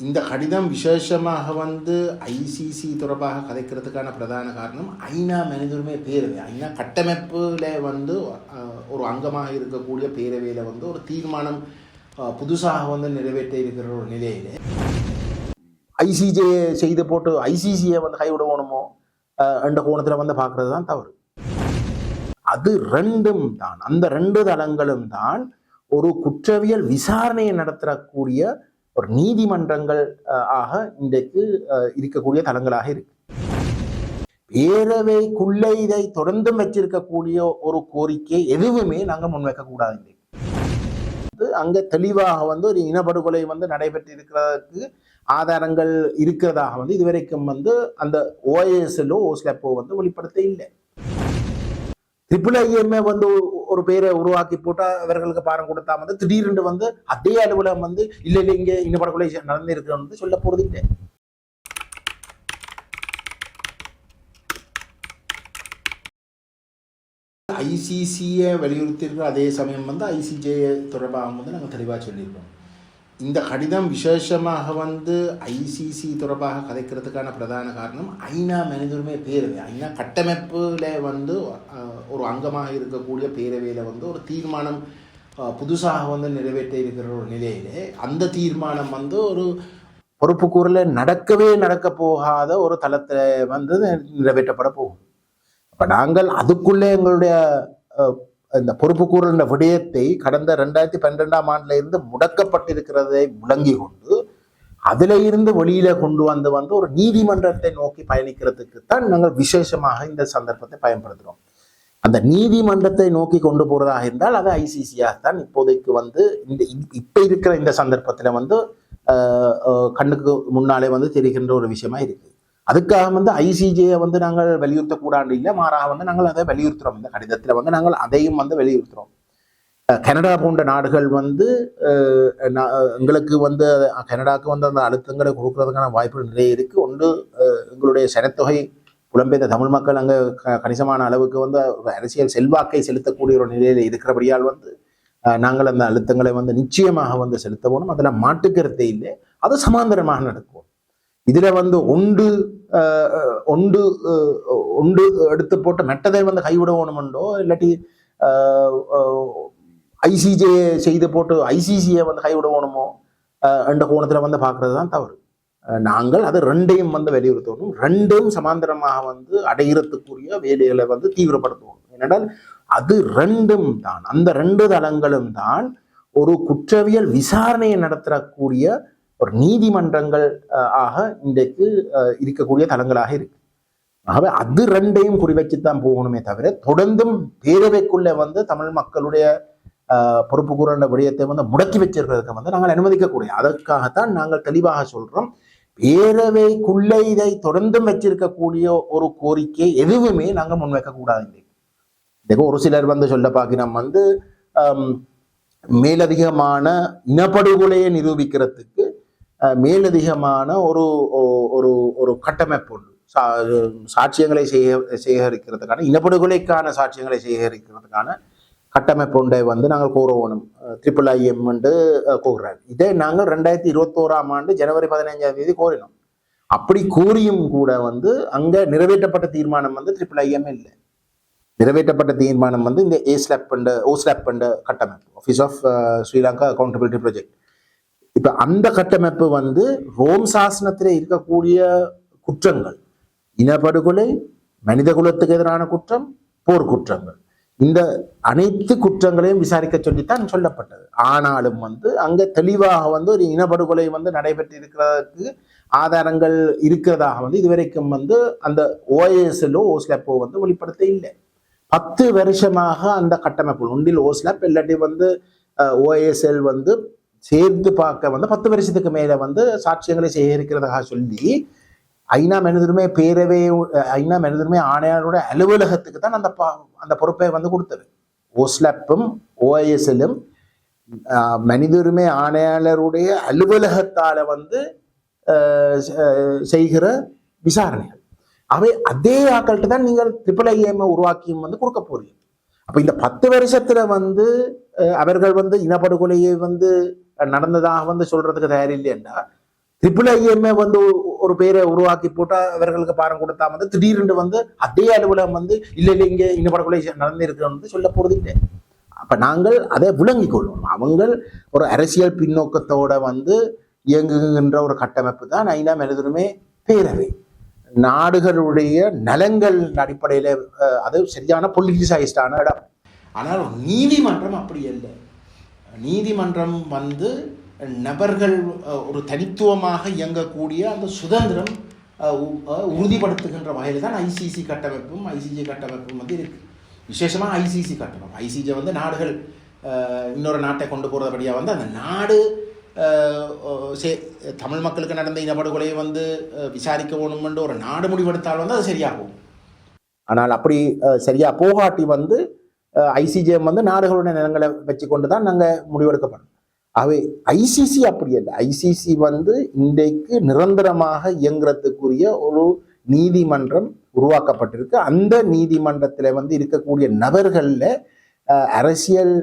இந்த கடிதம் விசேஷமாக வந்து ஐசிசி தொடர்பாக கதைக்கிறதுக்கான பிரதான காரணம் ஐநா மனித உரிமை பேரவை. ஐநா கட்டமைப்பில் வந்து ஒரு அங்கமாக இருக்கக்கூடிய பேரவையில் வந்து ஒரு தீர்மானம் புதுசாக வந்து நிறைவேற்ற இருக்கிற ஒரு நிலையில். ஐசிஜே செய்து போட்டு ஐசிசியை வந்து கைவிடணுமோ அஹ், என்ற கோணத்தில் வந்து பார்க்கறது தான் தவறு. அது ரெண்டும் தான். அந்த ரெண்டு தளங்களும் தான் ஒரு குற்றவியல் விசாரணையை நடத்தக்கூடிய ஒரு நீதிமன்றங்கள் ஆக இன்றைக்கு இருக்கக்கூடிய தளங்களாக இருக்கு. பேரவைக்குள்ள இதை தொடர்ந்தும் வச்சிருக்கக்கூடிய ஒரு கோரிக்கை எதுவுமே நாங்கள் முன்வைக்க கூடாது இன்றைக்கு. அங்கே அங்க தெளிவாக வந்து ஒரு இனப்படுகொலை வந்து நடைபெற்று இருக்கிறதுக்கு ஆதாரங்கள் இருக்கிறதாக வந்து இதுவரைக்கும் வந்து அந்த ஓஎஸ்எல்லோ ஓஸ்லப்போ வந்து வெளிப்படுத்த இல்லை ட்ரிபிள் ஐஎம்ஏ வந்து ஒரு பேரை உருவாக்கி போட்டா அவர்களுக்கு பாரம் கொடுத்தா வந்து திடீரென்று வந்து அதே அலுவலகம் வந்து இல்ல இல்ல இங்க இந்த படக்குலை நடந்து வந்து சொல்ல போறது இல்லை. ஐசிசியை வலியுறுத்தியிருக்கிற அதே சமயம் வந்து ஐசிஜே தொடர்பாக வந்து நாங்கள் தெளிவாக சொல்லியிருக்கோம். இந்த கடிதம் விசேஷமாக வந்து ஐசிசி தொடர்பாக கதைக்கிறதுக்கான பிரதான காரணம் ஐநா மனித உரிமை பேரவை. ஐநா கட்டமைப்பில் வந்து ஒரு அங்கமாக இருக்கக்கூடிய பேரவையில் வந்து ஒரு தீர்மானம் புதுசாக வந்து நிறைவேற்ற இருக்கிற ஒரு நிலையிலே அந்த தீர்மானம் வந்து ஒரு பொறுப்புக்கூறல நடக்கவே நடக்க போகாத ஒரு தளத்தில் வந்து நிறைவேற்றப்பட போகும். இப்போ நாங்கள் அதுக்குள்ளே எங்களுடைய அஹ், இந்த பொறுப்புக்கூறல் விடயத்தை கடந்த ரெண்டாயிரத்தி பன்னிரெண்டாம் ஆண்டுல இருந்து முடக்கப்பட்டிருக்கிறதை விளங்கி கொண்டு அதுல இருந்து வெளியில கொண்டு வந்து வந்து ஒரு நீதிமன்றத்தை நோக்கி பயணிக்கிறதுக்கு தான் நாங்கள் விசேஷமாக இந்த சந்தர்ப்பத்தை பயன்படுத்துகிறோம். அந்த நீதிமன்றத்தை நோக்கி கொண்டு போறதாக இருந்தால் அது ஐசிசியாக தான் இப்போதைக்கு வந்து இந்த இப்- இப்ப இருக்கிற இந்த சந்தர்ப்பத்துல வந்து கண்ணுக்கு முன்னாலே வந்து தெரிகின்ற ஒரு விஷயமா இருக்கு. அதுக்காக வந்து ஐசிஜியை வந்து நாங்கள் வலியுறுத்தக்கூடாது இல்லை மாறாக வந்து நாங்கள் அதை வலியுறுத்துறோம். இந்த கடிதத்தில் வந்து நாங்கள் அதையும் வந்து வலியுறுத்துறோம். கனடா போன்ற நாடுகள் வந்து எங்களுக்கு வந்து அஹ், கனடாக்கு வந்து அந்த அழுத்தங்களை கொடுக்கறதுக்கான வாய்ப்புகள் நிறைய இருக்கு. ஒன்று எங்களுடைய சனத்தொகை புலம்பெயர்ந்த தமிழ் மக்கள் அங்கே கணிசமான அளவுக்கு வந்து அரசியல் செல்வாக்கை செலுத்தக்கூடிய ஒரு நிலையில் இருக்கிறபடியால் வந்து நாங்கள் அந்த அழுத்தங்களை வந்து நிச்சயமாக வந்து செலுத்தவோனும் அதில் மாட்டுக்கருத்தே இல்லை. அது சமாந்தரமாக நடக்கும். இதில் வந்து ஒன்று அஹ், உண்டு ஒன்று ஒன்று எடுத்து போட்டு மெட்டதை வந்து கைவிட வேணுமெண்டோ இல்லாட்டி ஐசிஜே செய்து போட்டு ஐசிசியை வந்து கைவிட வேணுமோ என்ற கோணத்தில் வந்து பார்க்கறது தான் தவறு நாங்கள் அது ரெண்டையும் வந்து வலியுறுத்தணும். ரெண்டும் சமாந்தரமாக வந்து அடையிறதுக்குரிய வேலைகளை வந்து தீவிரப்படுத்துவோம் ஏனென்றால் அது ரெண்டும் தான். அந்த ரெண்டு தளங்களும் தான் ஒரு குற்றவியல் விசாரணையை நடத்தக்கூடிய ஒரு நீதிமன்றங்கள் ஆக இன்றைக்கு இருக்கக்கூடிய தளங்களாக இருக்கு. ஆகவே அது ரெண்டையும் குறிவச்சு தான் போகணுமே தவிர தொடர்ந்தும் பேரவைக்குள்ள வந்து தமிழ் மக்களுடைய பொறுப்பு கூற விடயத்தை வந்து முடக்கி வச்சிருக்கிறதுக்கு வந்து நாங்கள் அனுமதிக்கக்கூடிய அதற்காகத்தான் நாங்கள் தெளிவாக சொல்றோம். பேரவைக்குள்ளே இதை தொடர்ந்தும் வச்சிருக்கக்கூடிய ஒரு கோரிக்கை எதுவுமே நாங்கள் முன்வைக்கக்கூடாது இன்றைக்கு. ஒரு சிலர் வந்து சொல்ல பார்க்கிறோம் வந்து மேலதிகமான இனப்படுகொலையை நிரூபிக்கிறதுக்கு மேலதிகமான ஒரு ஒரு ஒரு கட்டமைப்பு உண்டு. சா சாட்சியங்களை சேக சேகரிக்கிறதுக்கான இனப்படுகொலைக்கான சாட்சியங்களை சேகரிக்கிறதுக்கான கட்டமைப்பு ஒன்றை வந்து நாங்கள் கோரவோணும் ட்ரிபிள் ஐஎம் என்று கோர்றார் இதை நாங்கள் ரெண்டாயிரத்தி இருபத்தோராம் ஆண்டு ஜனவரி பதினைஞ்சாம் தேதி கோரினோம். அப்படி கூறியும் கூட வந்து அங்கே நிறைவேற்றப்பட்ட தீர்மானம் வந்து ட்ரிபிள் ஐஎம் இல்லை. நிறைவேற்றப்பட்ட தீர்மானம் வந்து இந்த ஏஸ்லாப் அண்ட் ஓஸ்லாப் அண்ட் கட்டமைப்பு office of Sri Lanka accountability project இப்ப அந்த கட்டமைப்பு வந்து ரோம் சாசனத்தில் இருக்கக்கூடிய குற்றங்கள். இனப்படுகொலை மனித குலத்துக்கு எதிரான குற்றம் போர்க்குற்றங்கள் இந்த அனைத்து குற்றங்களையும் விசாரிக்க சொல்லித்தான் சொல்லப்பட்டது. ஆனாலும் வந்து அங்க தெளிவாக வந்து ஒரு இனப்படுகொலை வந்து நடைபெற்று இருக்கிறதுக்கு ஆதாரங்கள் இருக்கிறதாக வந்து இதுவரைக்கும் வந்து அந்த ஓஎஸ்எல்லோ ஓஸ்லாப்போ வந்து வெளிப்படுத்த இல்லை. பத்து வருஷமாக அந்த கட்டமைப்பு ஒன்றில் ஓஸ்லாப் இல்லாட்டி வந்து ஓஎஸ்எல் வந்து சேர்த்து பார்க்க வந்து பத்து வருஷத்துக்கு மேல வந்து சாட்சியங்களை சேகரிக்கிறதாக சொல்லி ஐநா மனிதருமே பேரவை ஐநா மனிதருமே ஆணையாளரோட அலுவலகத்துக்கு தான் அந்த அந்த பொறுப்பை வந்து கொடுத்தது. ஓஸ்லப்பும் ஓஎஸ்எல்லும் மனித ஆணையாளருடைய அலுவலகத்தால வந்து செய்கிற விசாரணைகள். அவை அதே ஆக்கள்கிட்ட தான் நீங்கள் ட்ரிபிள் ஐஎம் உருவாக்கியும் வந்து கொடுக்க போறீங்க. அப்ப இந்த பத்து வருஷத்துல வந்து அவர்கள் வந்து இனப்படுகொலையை வந்து நடந்ததாக வந்து சொல்றதுக்கு தயாரில்லைண்டா ட்ரிபிள் ஐஎம்ஏ வந்து ஒரு பேரை உருவாக்கி போட்டா அவர்களுக்கு பாரம் கொடுத்தா வந்து திடீர்னு வந்து அதே அலுவலகம் வந்து இல்லை இல்லை இங்கே இந்த படக்குள்ள நடந்து வந்து சொல்ல போறது இல்லை அப்ப நாங்கள் அதை விளங்கிக் கொள்வோம். அவங்க ஒரு அரசியல் பின்னோக்கத்தோட வந்து இயங்குகின்ற ஒரு கட்டமைப்பு தான் ஐநா மனிதருமே பேரவை. நாடுகளுடைய நலங்கள் அடிப்படையில அது சரியான பொலிட்டிசைஸ்டான இடம். ஆனால் நீதிமன்றம் அப்படி இல்லை. நீதிமன்றம் வந்து நபர்கள் ஒரு தனித்துவமாக இயங்கக்கூடிய அந்த சுதந்திரம் உறுதிப்படுத்துகின்ற வகையில் தான் ஐசிசி கட்டமைப்பும் ஐசிஜி கட்டமைப்பும் வந்து இருக்குது விசேஷமாக ஐசிசி கட்டமைப்பு ஐசிஜி வந்து நாடுகள் இன்னொரு நாட்டை கொண்டு போகிறபடியாக வந்து அந்த நாடு சே- தமிழ் மக்களுக்கு நடந்த இனப்படுகொலையை வந்து விசாரிக்க வேணுமென்று ஒரு நாடு முடிவெடுத்தால் வந்து அது சரியாகும். ஆனால் அப்படி சரியாக போகாட்டி வந்து ஐசிஜேஎம் வந்து நாடுகளுடைய நிலங்களை வச்சு கொண்டு தான் நாங்கள் முடிவெடுக்கப்படும் அவை ஐசிசி அப்படி இல்லை ஐசிசி வந்து இன்றைக்கு நிரந்தரமாக இயங்குறதுக்குரிய ஒரு நீதிமன்றம் உருவாக்கப்பட்டிருக்கு. அந்த நீதிமன்றத்தில் வந்து இருக்கக்கூடிய நபர்களில் அரசியல்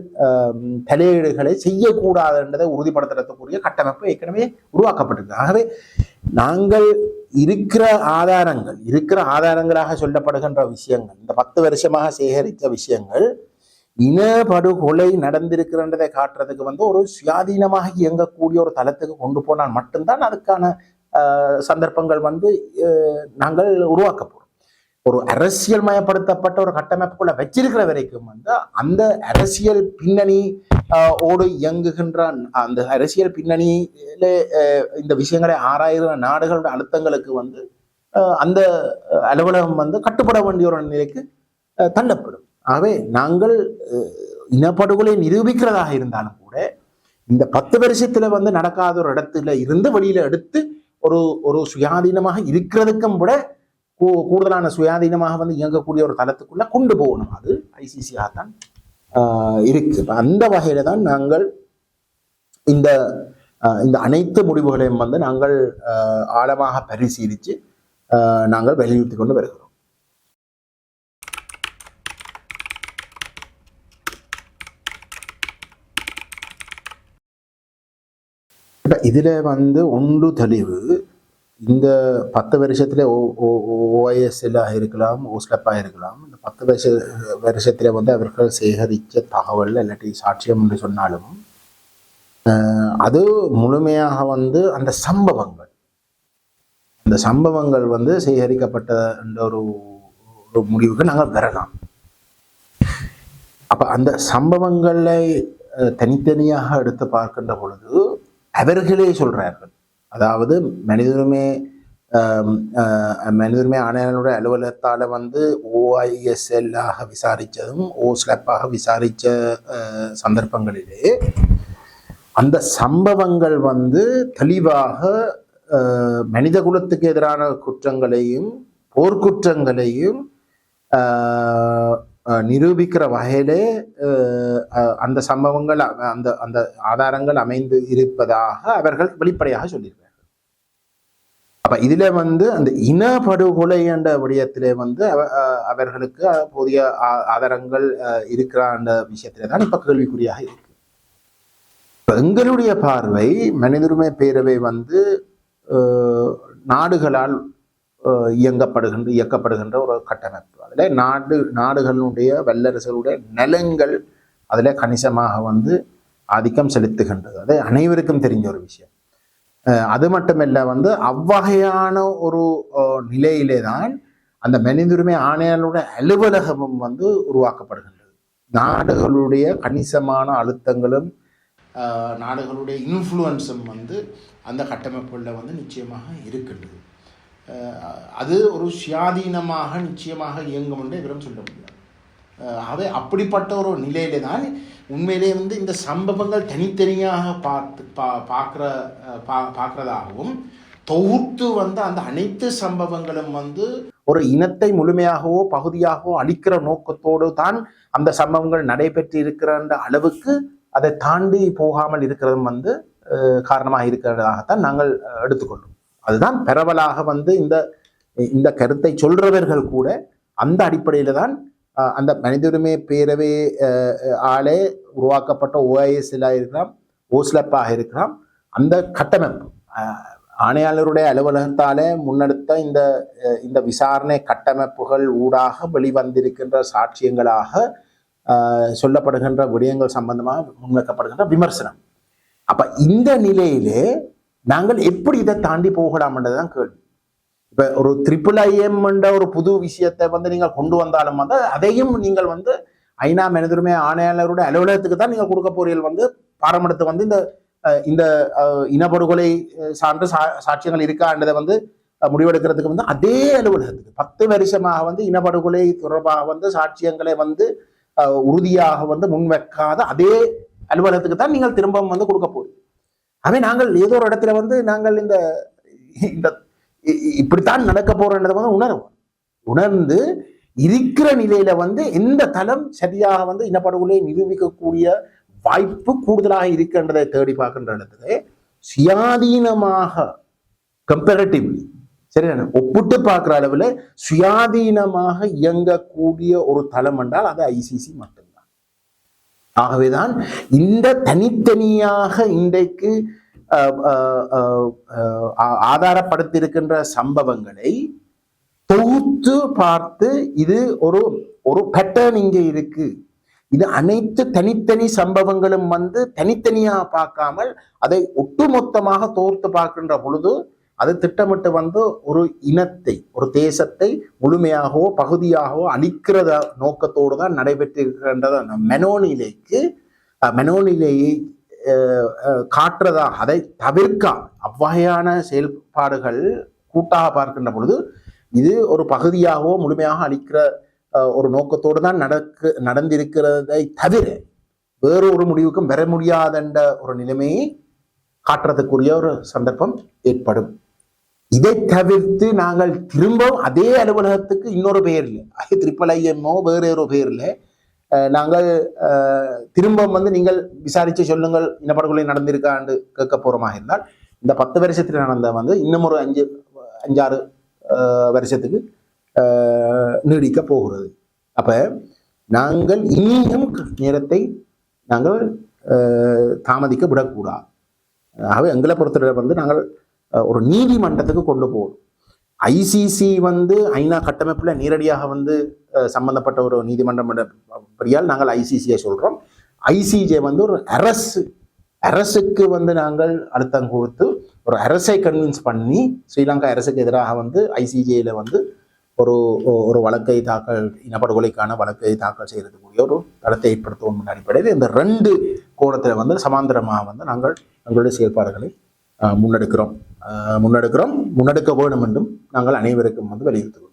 தலையீடுகளை தலையீடுகளை செய்யக்கூடாதுன்றதை உறுதிப்படுத்துறதுக்குரிய கட்டமைப்பு ஏற்கனவே உருவாக்கப்பட்டிருக்கு. ஆகவே நாங்கள் இருக்கிற ஆதாரங்கள் இருக்கிற ஆதாரங்களாக சொல்லப்படுகின்ற விஷயங்கள் இந்த பத்து வருஷமாக சேகரித்த விஷயங்கள் இனப்படுகொலை நடந்திருக்கிறன்றதை காட்டுறதுக்கு வந்து ஒரு சுயாதீனமாக இயங்கக்கூடிய ஒரு தளத்துக்கு கொண்டு போனால் மட்டும்தான் அதுக்கான சந்தர்ப்பங்கள் வந்து நாங்கள் உருவாக்க ஒரு அரசியல் மயப்படுத்தப்பட்ட ஒரு கட்டமைப்புக்குள்ள வச்சிருக்கிற வரைக்கும் வந்து அந்த அரசியல் பின்னணி ஓடு இயங்குகின்ற அந்த அரசியல் பின்னணியில இந்த விஷயங்களை ஆராயிற நாடுகளோட அழுத்தங்களுக்கு வந்து அந்த அலுவலகம் வந்து கட்டுப்பட வேண்டிய ஒரு நிலைக்கு தள்ளப்படும். ஆகவே நாங்கள் இனப்படுகொலை நிரூபிக்கிறதாக இருந்தாலும் கூட இந்த பத்து வருஷத்துல வந்து நடக்காத ஒரு இடத்துல இருந்து வெளியில எடுத்து ஒரு ஒரு சுயாதீனமாக இருக்கிறதுக்கும் விட கூ- கூடுதலான சுயாதீனமாக வந்து இயங்கக்கூடிய ஒரு தளத்துக்குள்ள கொண்டு போகணும். அது ஐசிசியாக தான் இருக்கு. அந்த வகையில தான் நாங்கள் இந்த இந்த அனைத்து முடிவுகளையும் வந்து நாங்கள் ஆழமாக பரிசீலித்து ஆஹ், நாங்கள் வலியுறுத்தி கொண்டு வருகிறோம். இப்போ இதுல வந்து ஒன்று தெளிவு. இந்த பத்து வருஷத்துல ஓஐஎஸ்எல்லாக இருக்கலாம் ஓஸ்லப்பாக இருக்கலாம். இந்த பத்து வருஷ வருஷத்துல வந்து அவர்கள் சேகரித்த தகவல் இல்லாட்டி சாட்சியம் என்று சொன்னாலும் அது முழுமையாக வந்து அந்த சம்பவங்கள். அந்த சம்பவங்கள் வந்து சேகரிக்கப்பட்ட என்ற ஒரு ஒரு முடிவுக்கு நாங்கள் வரலாம். அப்ப அந்த சம்பவங்களை தனித்தனியாக எடுத்து பார்க்கின்ற பொழுது அவர்களே சொல்றார்கள். அதாவது மனிதருமே மனிதருமே ஆணையாளருடைய அலுவலகத்தால் வந்து ஓஐஎஸ்எல்லாக விசாரித்ததும் ஓஸ்லப்பாக விசாரித்த சந்தர்ப்பங்களிலே அந்த சம்பவங்கள் வந்து தெளிவாக மனித குலத்துக்கு எதிரான குற்றங்களையும் போர்க்குற்றங்களையும் நிரூபிக்கிற வகையிலே அந்த சம்பவங்கள் அ- அந்த அந்த ஆதாரங்கள் அமைந்து இருப்பதாக அவர்கள் வெளிப்படையாக சொல்லியிருக்கிறார் அப்ப இதுல வந்து அந்த இன படுகொலை என்ற விடயத்திலே வந்து அவர்களுக்கு போதிய ஆதாரங்கள் அஹ், இருக்கிற அந்த விஷயத்திலே தான் இப்ப கேள்விக்குறியாக இருக்கு. எங்களுடைய பார்வை மனிதுரிமை பேரவை வந்து நாடுகளால் இயங்கப்படுகின்ற இயக்கப்படுகின்ற ஒரு கட்டமைப்பு. அதில் நாடு நாடுகளுடைய வல்லரசுகளுடைய நலங்கள் அதில் கணிசமாக வந்து ஆதிக்கம் செலுத்துகின்றது. அது அனைவருக்கும் தெரிஞ்ச ஒரு விஷயம். அது மட்டுமல்ல வந்து அவ்வகையான ஒரு நிலையிலே தான் அந்த மனிதுரிமை ஆணையாளருடைய அலுவலகமும் வந்து உருவாக்கப்படுகின்றது. நாடுகளுடைய கணிசமான அழுத்தங்களும் நாடுகளுடைய இன்ஃப்ளூயன்ஸும் வந்து அந்த கட்டமைப்புகளில் வந்து நிச்சயமாக இருக்கின்றது. அது ஒரு சுயாதீனமாக நிச்சயமாக இயங்கும் என்று இவரும் சொல்ல முடியாது ஆகவே அப்படிப்பட்ட ஒரு நிலையில தான் உண்மையிலே வந்து இந்த சம்பவங்கள் தனித்தனியாக பார்த்து பா பார்க்குற பா பார்க்குறதாகவும் தொகுத்து வந்து அந்த அனைத்து சம்பவங்களும் வந்து ஒரு இனத்தை முழுமையாகவோ பகுதியாகவோ அழிக்கிற நோக்கத்தோடு தான் அந்த சம்பவங்கள் நடைபெற்று இருக்கிறன்ற அளவுக்கு அதை தாண்டி போகாமல் இருக்கிறதும் வந்து காரணமாக இருக்கிறதாகத்தான் நாங்கள் எடுத்துக்கொள்வோம் எடுத்துக்கொள்ளும். அதுதான் பரவலாக வந்து இந்த இந்த கருத்தை சொல்றவர்கள் கூட அந்த அடிப்படையில் தான் அந்த மனித உரிமை பேரவை ஆளே உருவாக்கப்பட்ட ஓஐஎஸ்எல்லாக இருக்கலாம் ஓஸ்லப்பாக இருக்கலாம் அந்த கட்டமைப்பு ஆணையாளருடைய அலுவலகத்தாலே முன்னெடுத்த இந்த இந்த விசாரணை கட்டமைப்புகள் ஊடாக வெளிவந்திருக்கின்ற சாட்சியங்களாக சொல்லப்படுகின்ற விடயங்கள் சம்பந்தமாக முன்வைக்கப்படுகின்ற விமர்சனம். அப்போ இந்த நிலையிலே நாங்கள் எப்படி இதை தாண்டி போகலாம்ன்றதுதான் கேள்வி. இப்ப ஒரு ட்ரிபிள் ஐஎம் என்ற ஒரு புது விஷயத்தை வந்து நீங்கள் கொண்டு வந்தாலும் வந்து அதையும் நீங்கள் வந்து ஐநா மனிதருமே ஆணையாளருடைய அலுவலகத்துக்கு தான் நீங்கள் கொடுக்க போறீர்கள் வந்து பாரம்பரியத்தை வந்து இந்த இந்த இனப்படுகொலை சான்று சா சாட்சியங்கள் இருக்கான்றதை வந்து முடிவெடுக்கிறதுக்கு வந்து அதே அலுவலகத்துக்கு பத்து வருஷமாக வந்து இனப்படுகொலை தொடர்பாக வந்து சாட்சியங்களை வந்து உறுதியாக வந்து முன்வைக்காத அதே அலுவலகத்துக்கு தான் நீங்கள் திரும்பவும் வந்து கொடுக்க போறீங்க ஆகவே நாங்கள் ஏதோ ஒரு இடத்துல வந்து நாங்கள் இந்த இந்த இப்படித்தான் நடக்க போறோன்றதை வந்து உணரும். உணர்ந்து இருக்கிற நிலையில வந்து எந்த தளம் சரியாக வந்து இனப்படுகொலையை நிரூபிக்கக்கூடிய வாய்ப்பு கூடுதலாக இருக்கின்றதை தேடி பார்க்கின்ற இடத்துல சுயாதீனமாக கம்பேரட்டிவ்லி சரியான ஒப்பிட்டு பார்க்குற அளவில் சுயாதீனமாக இயங்கக்கூடிய ஒரு தளம் என்றால் அது ஐசிசி மட்டும்தான். ஆகவேதான் இந்த தனித்தனியாக இன்றைக்கு ஆதாரப்படுத்தியிருக்கின்ற சம்பவங்களை தொகுத்து பார்த்து இது ஒரு ஒரு பேட்டர்ன் இங்கே இருக்கு. இது அனைத்து தனித்தனி சம்பவங்களும் வந்து தனித்தனியா பார்க்காமல் அதை ஒட்டுமொத்தமாக தோர்த்து பார்க்கின்ற பொழுது அது திட்டமிட்டு வந்து ஒரு இனத்தை ஒரு தேசத்தை முழுமையாகவோ பகுதியாகவோ அழிக்கிறத நோக்கத்தோடு தான் நடைபெற்றிருக்கின்றத மெனோனிலைக்கு அஹ், காட்டுறதா அதை தவிர்க்க அவ்வகையான செயல்பாடுகள் கூட்டாக பார்க்கின்ற பொழுது இது ஒரு பகுதியாகவோ முழுமையாக அளிக்கிற ஒரு நோக்கத்தோடு தான் நடக்கு நடந்திருக்கிறதை தவிர வேறு ஒரு முடிவுக்கும் பெற முடியாதென்ற ஒரு நிலைமையை காட்டுறதுக்குரிய ஒரு சந்தர்ப்பம் ஏற்படும். இதை தவிர்த்து நாங்கள் திரும்பவும் அதே அலுவலகத்துக்கு இன்னொரு பெயரில் அது ட்ரிபிள் ஐஎம்ஓ ஒரு பெயரில் நாங்கள் அஹ், திரும்ப வந்து நீங்கள் விசாரித்து சொல்லுங்கள் இனப்படுகொலை நடந்திருக்கான்னு கேட்க போகிறோமாக இருந்தால் இந்த பத்து வருஷத்தில் நடந்த வந்து இன்னும் ஒரு அஞ்சு அஞ்சாறு வருஷத்துக்கு நீடிக்க போகிறது. அப்போ நாங்கள் இனியும் நேரத்தை நாங்கள் அஹ், தாமதிக்க விடக்கூடாது. ஆகவே எங்களை பொறுத்தவரை வந்து நாங்கள் ஒரு நீதிமன்றத்துக்கு கொண்டு போகணும். ஐசிசி வந்து ஐநா கட்டமைப்பில் நேரடியாக வந்து சம்பந்தப்பட்ட ஒரு நீதிமன்றம் பெரியால் நாங்கள் ஐசிசியை சொல்கிறோம் ஐசிஜே வந்து ஒரு அரசு அரசுக்கு வந்து நாங்கள் அழுத்தம் கொடுத்து ஒரு அரசை கன்வின்ஸ் பண்ணி ஸ்ரீலங்கா அரசுக்கு எதிராக வந்து ஐசிஜேயில் வந்து ஒரு ஒரு வழக்கை தாக்கல் இனப்படுகொலைக்கான வழக்கை தாக்கல் செய்யறதுக்குரிய ஒரு தளத்தை ஏற்படுத்துவோம் அடிப்படையில் இந்த ரெண்டு கோணத்தில் வந்து சமாந்தரமாக வந்து நாங்கள் எங்களுடைய செயல்பாடுகளை முன்னெடுக்கிறோம். முன்னெடுக்கிறோம். முன்னெடுக்க வேண்டும் என்றும் நாங்கள் அனைவருக்கும் வந்து வலியுறுத்துகிறோம்.